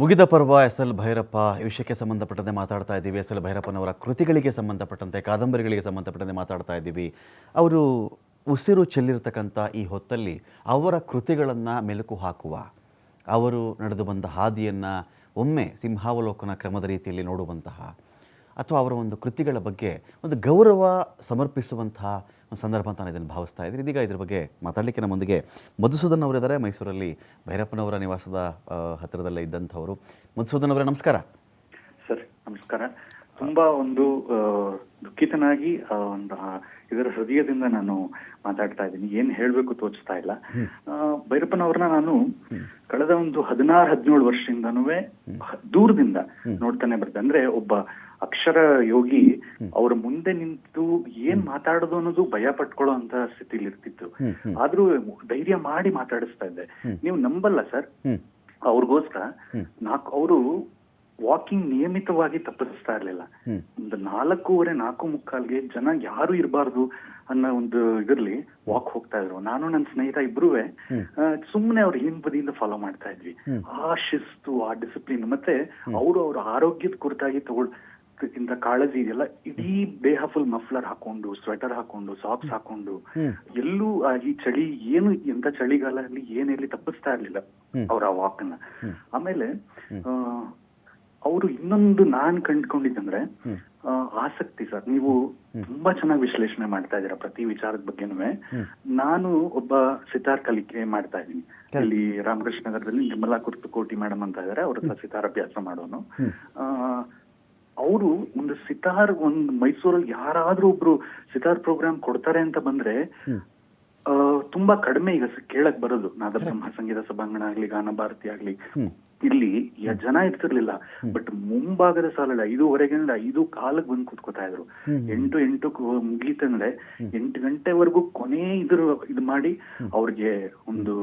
ಮುಗಿದ ಪರ್ವ S L Bhyrappa ಈ ವಿಷಯಕ್ಕೆ ಸಂಬಂಧಪಟ್ಟಂತೆ ಮಾತಾಡ್ತಾ ಇದ್ದೀವಿ. ಎಸ್ ಎಲ್ ಭೈರಪ್ಪನವರ ಕೃತಿಗಳಿಗೆ ಸಂಬಂಧಪಟ್ಟಂತೆ, ಕಾದಂಬರಿಗಳಿಗೆ ಸಂಬಂಧಪಟ್ಟಂತೆ ಮಾತಾಡ್ತಾ ಇದ್ದೀವಿ. ಅವರು ಉಸಿರು ಚೆಲ್ಲಿರ್ತಕ್ಕಂಥ ಈ ಹೊತ್ತಲ್ಲಿ ಅವರ ಕೃತಿಗಳನ್ನು ಮೆಲುಕು ಹಾಕುವ, ಅವರು ನಡೆದು ಬಂದ ಹಾದಿಯನ್ನು ಒಮ್ಮೆ ಸಿಂಹಾವಲೋಕನ ಕ್ರಮದ ರೀತಿಯಲ್ಲಿ ನೋಡುವಂತಹ ಅಥವಾ ಅವರ ಒಂದು ಕೃತಿಗಳ ಬಗ್ಗೆ ಒಂದು ಗೌರವ ಸಮರ್ಪಿಸುವಂತಹ ಒಂದು ಸಂದರ್ಭ ಅಂತ ನಾನು ಇದನ್ನು ಭಾವಿಸ್ತಾ ಇದ್ದೀನಿ. ಇದೀಗ ಇದ್ರ ಬಗ್ಗೆ ಮಾತಾಡಲಿಕ್ಕೆ ನಮ್ಮೊಂದಿಗೆ ಮಧುಸೂದನ್ ಅವರಿದ್ದಾರೆ. ಮೈಸೂರಲ್ಲಿ ಭೈರಪ್ಪನವರ ನಿವಾಸದ ಹತ್ತಿರದಲ್ಲೇ ಇದ್ದಂಥವರು. ಮಧುಸೂದನ್ ಅವರೇ ನಮಸ್ಕಾರ. ಸರ್ ನಮಸ್ಕಾರ. ತುಂಬಾ ಒಂದು ದುಃಖಿತನಾಗಿ ಒಂದು ಇದರ ಹೃದಯದಿಂದ ನಾನು ಮಾತಾಡ್ತಾ ಇದ್ದೀನಿ. ಏನ್ ಹೇಳ್ಬೇಕು ತೋಚ್ತಾ ಇಲ್ಲ. ಭೈರಪ್ಪನವ್ರನ್ನ ನಾನು ಕಳೆದ ಒಂದು ಹದಿನಾರು ಹದಿನೇಳು ವರ್ಷದಿಂದನೂ ದೂರದಿಂದ ನೋಡ್ತಾನೆ ಬರ್ತೆ ಅಂದ್ರೆ ಒಬ್ಬ ಅಕ್ಷರ ಯೋಗಿ ಅವ್ರ ಮುಂದೆ ನಿಂತು ಏನ್ ಮಾತಾಡೋದು ಅನ್ನೋದು ಭಯ ಪಟ್ಕೊಳ್ಳೋ ಅಂತ ಸ್ಥಿತಿಲಿ ಇರ್ತಿತ್ತು. ಆದ್ರೂ ಧೈರ್ಯ ಮಾಡಿ ಮಾತಾಡಿಸ್ತಾ ಇದ್ದೆ. ನೀವು ನಂಬಲ್ಲ ಸರ್. ಅವ್ರಿಗೋಸ್ಕರ ನಾಲ್ಕು ಅವರು ವಾಕಿಂಗ್ ನಿಯಮಿತವಾಗಿ ತಪ್ಪಿಸ್ತಾ ಇರ್ಲಿಲ್ಲ. ಒಂದು ನಾಲ್ಕೂವರೆ ನಾಲ್ಕು ಮುಕ್ಕಾಲ್ಗೆ ಜನ ಯಾರು ಇರಬಾರ್ದು ಅನ್ನೋ ಒಂದು ಇದ್ರಲ್ಲಿ ವಾಕ್ ಹೋಗ್ತಾ ಇದ್ರು. ನಾನು ನನ್ನ ಸ್ನೇಹಿತ ಇಬ್ರು ಸುಮ್ಮನೆ ಅವ್ರ ಹಿಂಬದಿಯಿಂದ ಫಾಲೋ ಮಾಡ್ತಾ ಇದ್ವಿ. ಆ ಶಿಸ್ತು ಆ ಡಿಸಿಪ್ಲಿನ್ ಮತ್ತೆ ಅವರು ಅವ್ರ ಆರೋಗ್ಯದ ಕುರಿತಾಗಿ ತಗೊಳ್ ಇಂತ ಕಾಳಜಿ ಇದೆಯಲ್ಲ ಇಡೀ ದೇಹ ಫುಲ್ ಮಫ್ಲರ್ ಹಾಕೊಂಡು ಸ್ವೆಟರ್ ಹಾಕೊಂಡು ಸಾಕ್ಸ್ ಹಾಕೊಂಡು ಎಲ್ಲೂ ಈ ಚಳಿ ಏನು ಎಂತ ಚಳಿಗಾಲ ಅಲ್ಲಿ ಏನೇಲಿ ತಪ್ಪಿಸ್ತಾ ಇರ್ಲಿಲ್ಲ ಅವ್ರ ಆ ವಾಕ್ನ ಆಮೇಲೆ ಅವರು ಇನ್ನೊಂದು ನಾನ್ ಕಂಡ್ಕೊಂಡಿದ್ದಂದ್ರೆ ಆಸಕ್ತಿ ಸರ್. ನೀವು ತುಂಬಾ ಚೆನ್ನಾಗಿ ವಿಶ್ಲೇಷಣೆ ಮಾಡ್ತಾ ಇದ್ದೀರಾ ಪ್ರತಿ ವಿಚಾರದ ಬಗ್ಗೆನೂ ನಾನು ಒಬ್ಬ ಸಿತಾರ್ ಕಲಿಕೆ ಮಾಡ್ತಾ ಇದ್ದೀನಿ. ಇಲ್ಲಿ ರಾಮಕೃಷ್ಣ ನಗರದಲ್ಲಿ ನಿರ್ಮಲಾ ಕುರ್ತು ಕೋಟಿ ಮೇಡಮ್ ಅಂತ ಇದಾರೆ. ಅವ್ರ ಹತ್ರ ಸಿತಾರ್ ಅಭ್ಯಾಸ ಮಾಡೋನು. ಆ, ಅವರು ಒಂದು ಸಿತಾರ್ ಒಂದು ಮೈಸೂರಲ್ಲಿ ಯಾರಾದ್ರೂ ಒಬ್ರು ಸಿತಾರ್ ಪ್ರೋಗ್ರಾಮ್ ಕೊಡ್ತಾರೆ ಅಂತ ಬಂದ್ರೆ ತುಂಬಾ ಕಡಿಮೆ ಈಗ ಕೇಳಕ್ ಬರೋದು. ನಾದಬ್ರಹ್ಮ ಸಂಗೀತ ಸಭಾಂಗಣ ಆಗ್ಲಿ ಗಾನ ಭಾರತಿ ಆಗ್ಲಿ. ಇಲ್ಲಿ ಜನ ಇರ್ತಿರ್ಲಿಲ್ಲ. ಬಟ್ ಮುಂಭಾಗದ ಸಾಲಲ್ಲಿ ಐದುವರೆಗೆ ಅಂದ್ರೆ ಐದು ಕಾಲಕ್ಕೆ ಬಂದು ಕೂತ್ಕೋತಾ ಇದ್ರು. ಎಂಟು ಎಂಟು ಮುಗೀತಂದ್ರೆ ಎಂಟು ಗಂಟೆವರೆಗೂ ಕೊನೆ ಇದ್ರ ಇದು ಮಾಡಿ ಅವ್ರಿಗೆ ಒಂದು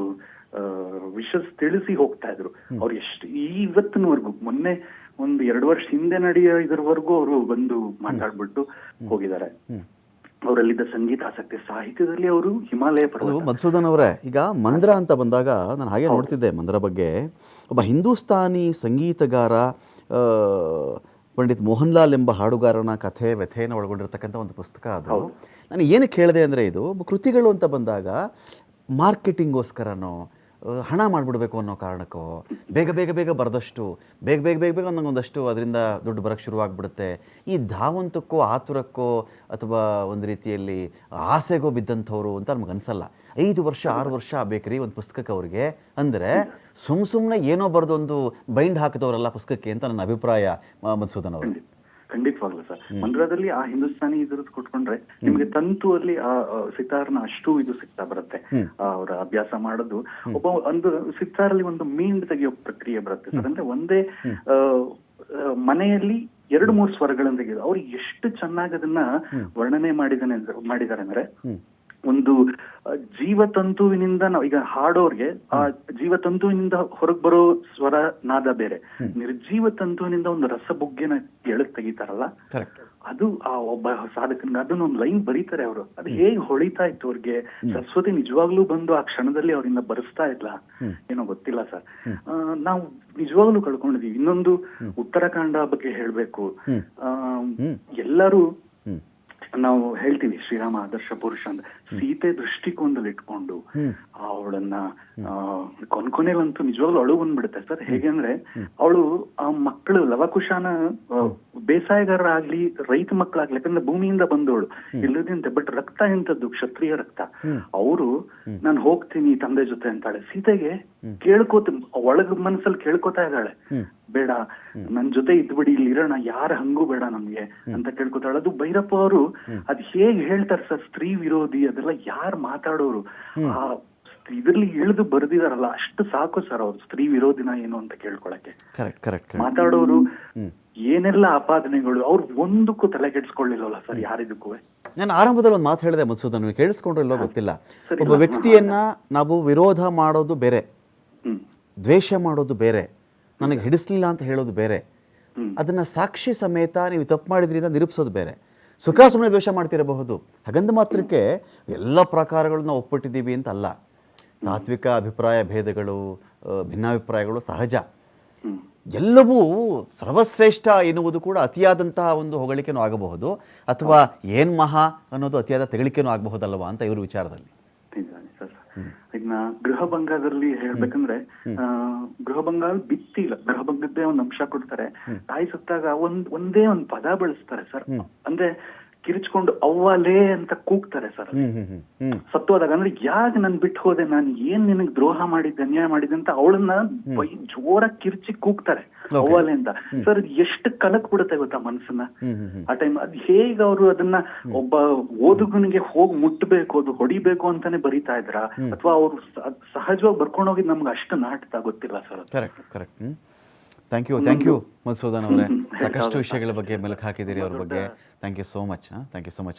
ವಿಷಸ್ ತಿಳಿಸಿ ಹೋಗ್ತಾ ಇದ್ರು. ಅವ್ರು ಎಷ್ಟು ಇವತ್ತಿನವರೆಗೂ ಮೊನ್ನೆ ಒಂದು ಎರಡು ವರ್ಷ ಹಿಂದೆ ನಡೆಯೋ ಇದ್ರವರೆಗೂ ಅವರು ಬಂದು ಮಾತಾಡ್ಬಿಟ್ಟು ಹೋಗಿದ್ದಾರೆ. ಅವರಲ್ಲಿದ್ದ ಸಂಗೀತ ಆಸಕ್ತಿ ಸಾಹಿತ್ಯದಲ್ಲಿ ಅವರು ಹಿಮಾಲಯ ಪರ್ವತ. ಮಧುಸೂದನ್ ಅವರೇ. ಈಗ ಮಂದ್ರ ಅಂತ ಬಂದಾಗ ನಾನು ಹಾಗೆ ನೋಡ್ತಿದ್ದೆ ಮಂದ್ರ ಬಗ್ಗೆ. ಒಬ್ಬ ಹಿಂದೂಸ್ತಾನಿ ಸಂಗೀತಗಾರ ಪಂಡಿತ್ ಮೋಹನ್ಲಾಲ್ ಎಂಬ ಹಾಡುಗಾರನ ಕಥೆ ವ್ಯಥೆಯನ್ನು ಒಳಗೊಂಡಿರ್ತಕ್ಕಂಥ ಒಂದು ಪುಸ್ತಕ ಅದು. ನಾನು ಏನಕ್ಕೆ ಹೇಳಿದೆ ಅಂದರೆ ಇದು ಕೃತಿಗಳು ಅಂತ ಬಂದಾಗ ಮಾರ್ಕೆಟಿಂಗೋಸ್ಕರನೋ ಹಣ ಮಾಡಿಬಿಡ್ಬೇಕು ಅನ್ನೋ ಕಾರಣಕ್ಕೋ ಬೇಗ ಬೇಗ ಬೇಗ ಬರೆದಷ್ಟು, ಬೇಗ ಬೇಗ ಬೇಗ ಬೇಗ ಒಂದೊಂದಷ್ಟು ಅದರಿಂದ ದುಡ್ಡು ಬರೋಕ್ಕೆ ಶುರುವಾಗ್ಬಿಡುತ್ತೆ. ಈ ಧಾವಂತಕ್ಕೋ ಆತುರಕ್ಕೋ ಅಥವಾ ಒಂದು ರೀತಿಯಲ್ಲಿ ಆಸೆಗೋ ಬಿದ್ದಂಥವ್ರು ಅಂತ ನಮ್ಗೆ ಅನ್ಸಲ್ಲ. ಐದು ವರ್ಷ, ಆರು ವರ್ಷ ಬೇಕ್ರಿ ಒಂದು ಪುಸ್ತಕಕ್ಕೆ ಅವ್ರಿಗೆ. ಅಂದರೆ ಸುಮ್ಮ ಸುಮ್ಮನೆ ಏನೋ ಬರೆದೊಂದು ಬೈಂಡ್ ಹಾಕಿದವರಲ್ಲ ಪುಸ್ತಕಕ್ಕೆ ಅಂತ ನನ್ನ ಅಭಿಪ್ರಾಯ ಮಧುಸೂದನ್ ಅವರು ಖಂಡಿತವಾಗ್ಲು ಸರ್. ಮಂದ್ರದಲ್ಲಿ ಆ ಹಿಂದೂಸ್ತಾನಿ ಇದ್ರದ್ದು ಕೊಟ್ಕೊಂಡ್ರೆ ನಿಮ್ಗೆ ತಂತುವಲ್ಲಿ ಆ ಸಿತಾರ್ನ ಅಷ್ಟು ಇದು ಸಿಗ್ತಾ ಬರುತ್ತೆ. ಅವರ ಅಭ್ಯಾಸ ಮಾಡೋದು. ಒಬ್ಬ ಒಂದು ಸಿತಾರಲ್ಲಿ ಒಂದು ಮೀನ್ ತೆಗೆಯೋ ಪ್ರಕ್ರಿಯೆ ಬರುತ್ತೆ ಸರ್. ಅಂದ್ರೆ ಒಂದೇ ಮನೆಯಲ್ಲಿ ಎರಡು ಮೂರು ಸ್ವರಗಳನ್ನು ತೆಗೆಯೋದು. ಅವ್ರು ಎಷ್ಟು ಚೆನ್ನಾಗಿ ಅದನ್ನ ವರ್ಣನೆ ಮಾಡಿದಾನೆ ಮಾಡಿದ್ದಾರೆ ಅಂದ್ರೆ ಒಂದು ಜೀವತಂತುವಿನಿಂದ ನಾವು ಈಗ ಹಾಡೋರ್ಗೆ ಆ ಜೀವತಂತುವಿನಿಂದ ಹೊರಗ್ ಬರೋ ಸ್ವರ ನಾದ ಬೇರೆ. ನಿರ್ಜೀವ ತಂತುವಿನಿಂದ ಒಂದು ರಸಬುಗ್ಗೆನ ಎಳಕ್ ತೆಗಿತಾರಲ್ಲ? ಅದು ಆ ಒಬ್ಬ ಸಾಧಕನ ಅದನ್ನ ಒಂದು ಲೈನ್ ಬರೀತಾರೆ ಅವರು. ಅದು ಹೇಗೆ ಹೊಳಿತಾ ಇತ್ತು ಅವ್ರಿಗೆ? ಸರಸ್ವತಿ ನಿಜವಾಗ್ಲೂ ಬಂದು ಆ ಕ್ಷಣದಲ್ಲಿ ಅವರಿಂದ ಬರೆಸ್ತಾ ಇಲ್ಲ ಏನೋ ಗೊತ್ತಿಲ್ಲ ಸರ್. ನಾವು ನಿಜವಾಗ್ಲೂ ಕಳ್ಕೊಂಡಿದೀವಿ. ಇನ್ನೊಂದು ಉತ್ತರಾಖಂಡ ಬಗ್ಗೆ ಹೇಳ್ಬೇಕು. ಆ, ಎಲ್ಲರೂ. ನಾವು ಹೇಳ್ತೀವಿ ಶ್ರೀರಾಮ ಆದರ್ಶ ಪುರುಷ ಅಂತ. ಸೀತೆ ದೃಷ್ಟಿಕೋನದಲ್ಲಿ ಇಟ್ಕೊಂಡು ಅವಳನ್ನ ಕೊನ್ಕೊನೆಯಲ್ಲಂತೂ ನಿಜವಾಗ್ಲೂ ಅಳು ಬಂದ್ಬಿಡುತ್ತೆ ಸರ್. ಹೇಗೆ ಅಂದ್ರೆ ಅವಳು ಆ ಮಕ್ಕಳು ಲವಕುಶನ ಬೇಸಾಯಗಾರರಾಗ್ಲಿ ರೈತ ಮಕ್ಕಳಾಗ್ಲಿ ಯಾಕಂದ್ರೆ ಭೂಮಿಯಿಂದ ಬಂದವಳು. ಇಲ್ಲದಂತೆ ಬಟ್ ರಕ್ತ ಎಂತದ್ದು? ಕ್ಷತ್ರಿಯ ರಕ್ತ. ಅವರು ನಾನು ಹೋಗ್ತೀನಿ ತಂದೆ ಜೊತೆ ಅಂತಾಳೆ. ಸೀತೆಗೆ ಕೇಳ್ಕೋತ ಒಳಗ ಮನಸ್ಸಲ್ಲಿ ಕೇಳ್ಕೊತಾ ಇದ್ದಾಳೆ. ಬೇಡ ನನ್ ಜೊತೆ ಇದ್ಬಿಡಿ ಇಲ್ಲಿ ಇರೋಣ ಯಾರ ಹಂಗೂ ಬೇಡ ನಮ್ಗೆ ಅಂತ ಕೇಳ್ಕೊತಾಳೆ. ಅದು ಭೈರಪ್ಪ ಅವರು ಅದ್ ಹೇಗ್ ಹೇಳ್ತಾರೆ ಸರ್ ಸ್ತ್ರೀ ವಿರೋಧಿ ಅದೆಲ್ಲ ಯಾರ್ ಮಾತಾಡೋರು? ಆ ಇದ್ರಲ್ಲಿ ಇಳಿದು ಬರ್ದಿದಾರಲ್ಲ ಅಷ್ಟು ಸಾಕು ಸರ್ ಅವ್ರು ಸ್ತ್ರೀ ವಿರೋಧಿನ ಏನು ಅಂತ ಕೇಳ್ಕೊಳಕ್ಕೆ. ಮಾತಾಡೋರು ಏನೆಲ್ಲ ಆಪಾದನೆಗಳು ಅವ್ರು ಒಂದಕ್ಕೂ ತಲೆ ಕೆಡ್ಸ್ಕೊಳ್ಳಿಲ್ಲ ಸರ್ ಯಾರಿದಕ್ಕೂ. ನಾನು ಆರಂಭದಲ್ಲಿ ಒಂದು ಮಾತು ಹೇಳಿದೆ ಮಧುಸೂದನ್ ನನಗೆ ಕೇಳಿಸ್ಕೊಂಡ್ರೆ ಇಲ್ಲೋ ಗೊತ್ತಿಲ್ಲ. ಒಬ್ಬ ವ್ಯಕ್ತಿಯನ್ನ ನಾವು ವಿರೋಧ ಮಾಡೋದು ಬೇರೆ. ದ್ವೇಷ ಮಾಡೋದು ಬೇರೆ ನನಗೆ ಹಿಡಿಸ್ಲಿಲ್ಲ ಅಂತ ಹೇಳೋದು ಬೇರೆ. ಅದನ್ನು ಸಾಕ್ಷಿ ಸಮೇತ ನೀವು ತಪ್ಪು ಮಾಡಿದ್ರಿ ಅಂತ ನಿರೂಪಿಸೋದು ಬೇರೆ. ಸುಖ ಸುಮ್ಮನೆ ದ್ವೇಷ ಮಾಡ್ತಿರಬಹುದು. ಹಾಗಂದ ಮಾತ್ರಕ್ಕೆ ಎಲ್ಲ ಪ್ರಕಾರಗಳನ್ನ ಒಪ್ಪಿಟ್ಟಿದ್ದೀವಿ ಅಂತ ಅಲ್ಲ. ತಾತ್ವಿಕ ಅಭಿಪ್ರಾಯ ಭೇದಗಳು ಭಿನ್ನಾಭಿಪ್ರಾಯಗಳು ಸಹಜ. ಎಲ್ಲವೂ ಸರ್ವಶ್ರೇಷ್ಠ ಎನ್ನುವುದು ಕೂಡ ಅತಿಯಾದಂತಹ ಒಂದು ಹೊಗಳಿಕೆನೂ ಆಗಬಹುದು. ಅಥವಾ ಏನ್ ಮಹಾ ಅನ್ನೋದು ಅತಿಯಾದ ತೆಗಳಿಕೆನೂ ಆಗಬಹುದಲ್ವಾ ಅಂತ ಇವ್ರ ವಿಚಾರದಲ್ಲಿ. ಇನ್ನ ಗೃಹ ಭಂಗದಲ್ಲಿ ಹೇಳ್ಬೇಕಂದ್ರೆ ಆ, ಗೃಹ ಭಂಗ ಬಿತ್ತಿ ಇಲ್ಲ ಗೃಹ ಭಂಗದ್ದೇ ಒಂದ್ ಅಂಶ ಕೊಡ್ತಾರೆ. ತಾಯಿ ಸತ್ತಾಗ ಒಂದ್ ಒಂದೇ ಒಂದ್ ಪದ ಬಳಸ್ತಾರೆ ಸರ್. ಅಂದ್ರೆ ಕಿರಿಚ್ಕೊಂಡು ಅವ್ವಾಲೇ ಅಂತ ಕೂಗ್ತಾರೆ ಸರ್ ಸತ್ತು ಸತ್ತೋದಾಗ ಅಂದ್ರೆ ಯಾಕೆ ನನ್ ಬಿಟ್ಟು ಹೋದೆ? ನಾನು ಏನ್ ನಿನಗ್ ದ್ರೋಹ ಮಾಡಿದ್ದೆ ಅನ್ಯಾಯ ಮಾಡಿದ್ದೆ ಅಂತ ಅವಳನ್ನ ಜೋರಾಗಿ ಕಿರ್ಚಿ ಕೂಗ್ತಾರೆ. ಅವ್ವಾಲೆ ಅಂತ ಸರ್ ಎಷ್ಟು ಕಲಕ್ ಬಿಡುತ್ತೆ ಗೊತ್ತಾ ಹ್ಮ್ ಆ ಟೈಮ್ ಅದ್ ಹೇಗ್ ಅವರು ಅದನ್ನ ಒಬ್ಬ ಓದುಗನಿಗೆ ಹೋಗಿ ಮುಟ್ಟಬೇಕು ಅದು ಹೊಡಿಬೇಕು ಅಂತಾನೆ ಬರಿತಾ ಇದ್ರ? ಅಥವಾ ಅವ್ರು ಸಹಜವಾಗಿ ಬರ್ಕೊಂಡು ಹೋಗಿದ್ ನಮ್ಗೆ ಅಷ್ಟು ನಾಟಕ ಗೊತ್ತಿಲ್ಲ sir correct correct thank you thank you Madhusudan ಅವರೇ. ಸಾಕಷ್ಟು ವಿಷಯಗಳ ಬಗ್ಗೆ ಮೆಲುಕು ಹಾಕಿದ್ದೀರಿ ಅವ್ರ ಬಗ್ಗೆ. Thank you so much thank you so much